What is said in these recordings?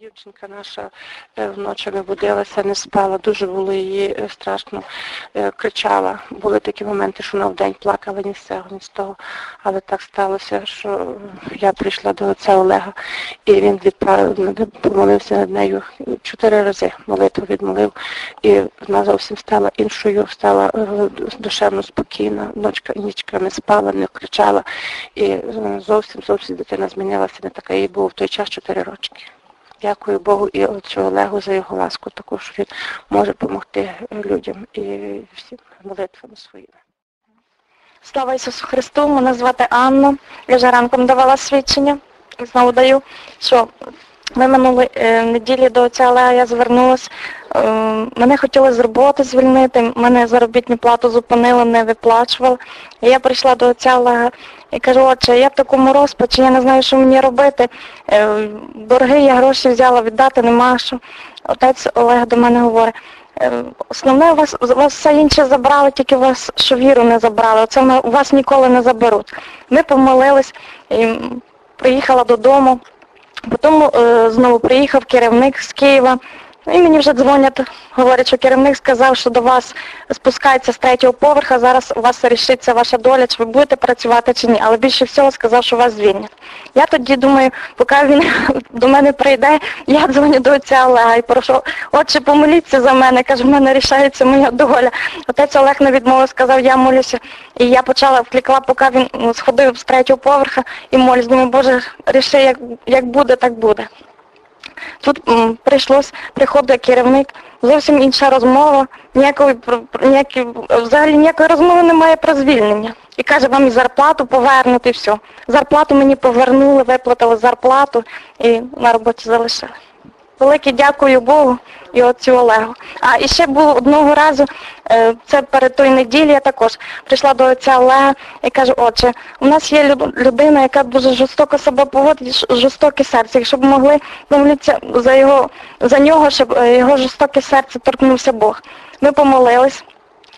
Дівчинка наша е, вночі не будилася, не спала, дуже було її е, страшно, е, кричала. Були такі моменти, що вона вдень плакала ні з цього, ні з того. Але так сталося, що я прийшла до отця Олега, і він відправив, помолився над нею чотири рази, молитву відмолив, і вона зовсім стала іншою, стала душевно спокійна, ночка, нічка не спала, не кричала, і зовсім зовсім дитина змінилася, не така їй було в той час чотири рочки. Дякую Богу і отцю Олегу за його ласку, також він може допомогти людям і всім молитвами своїми. Слава Ісусу Христу, мене звати Анна. Я вже ранком давала свідчення. Знову даю, що ми минулої е, неділі до отця Олега я звернулася. Е, мене хотіли з роботи звільнити, мене заробітну плату зупинили, не виплачували. І я прийшла до отця Олега і кажу, отче, я в такому розпачі, я не знаю, що мені робити. Е, Борги я гроші взяла віддати, нема що. Отець Олег до мене говорить. Е, Основне, у вас, у вас все інше забрали, тільки у вас, що віру не забрали. Це у вас ніколи не заберуть. Ми помолились, і приїхала додому. Потім е, знову приїхав керівник з Києва. І мені вже дзвонять, говорять, що керівник сказав, що до вас спускається з третього поверха, зараз у вас вирішиться ваша доля, чи ви будете працювати чи ні. Але більше всього сказав, що вас звільнять. Я тоді думаю, поки він до мене прийде, я дзвоню до отця Олега і прошу, отче, помоліться за мене, каже, в мене рішається моя доля. Отець Олег не відмовив, сказав, я молюся. І я почала вклікла, поки він ну, сходив з третього поверха і молюсь. Думаю, Боже, ріши, як, як буде, так буде. Тут прийшлось, приходить керівник, зовсім інша розмова, ніякої, про- взагалі ніякої розмови немає про звільнення. І каже, вам і зарплату повернути, все. Зарплату мені повернули, виплатили зарплату і на роботі залишили. Велике дякую Богу і отцю Олегу. А і ще було одного разу, е, це перед тої неділі я також прийшла до отця Олега і кажу, отче, у нас є людина, яка дуже жорстоко себе поводить, жорстоке серце. Якщо б могли помолитися за його за нього, щоб е, його жорстоке серце торкнувся Бог. Ми помолились.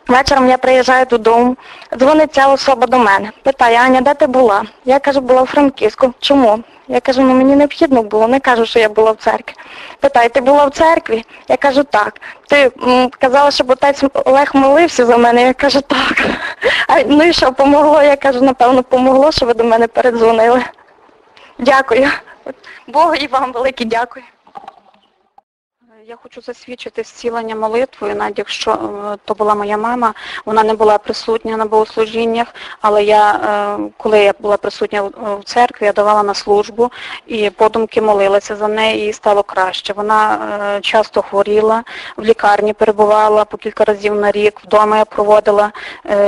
Вечором я приїжджаю додому, дзвонить ця особа до мене. Питає, Аня, де ти була? Я кажу, була в Франківську. Чому? Я кажу, ну мені необхідно було, не кажу, що я була в церкві. Питає, ти була в церкві? Я кажу, так. Ти м, казала, щоб отець Олег молився за мене? Я кажу, так. А, ну і що, помогло? Я кажу, напевно, помогло, що ви до мене передзвонили. Дякую. Богу і вам велике дякую. Я хочу засвідчити зцілення молитвою, навіть якщо е, то була моя мама, вона не була присутня на богослужіннях, але я, е, коли я була присутня в церкві, я давала на службу і подумки молилася за неї і стало краще. Вона е, часто хворіла, в лікарні перебувала по кілька разів на рік, вдома я проводила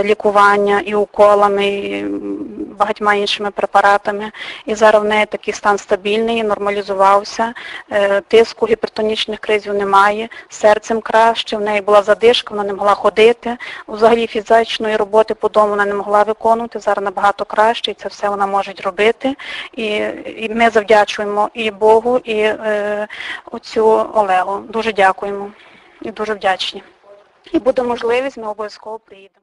лікування і уколами, і багатьма іншими препаратами. І зараз в неї такий стан стабільний, нормалізувався, е, тиску, гіпертонічних кризів немає, серцем краще, в неї була задишка, вона не могла ходити, взагалі фізичної роботи по дому вона не могла виконувати, зараз набагато краще, і це все вона може робити. І, і ми завдячуємо і Богу, і е, оцю Олегу. Дуже дякуємо і дуже вдячні. І буде можливість, ми обов'язково приїдемо.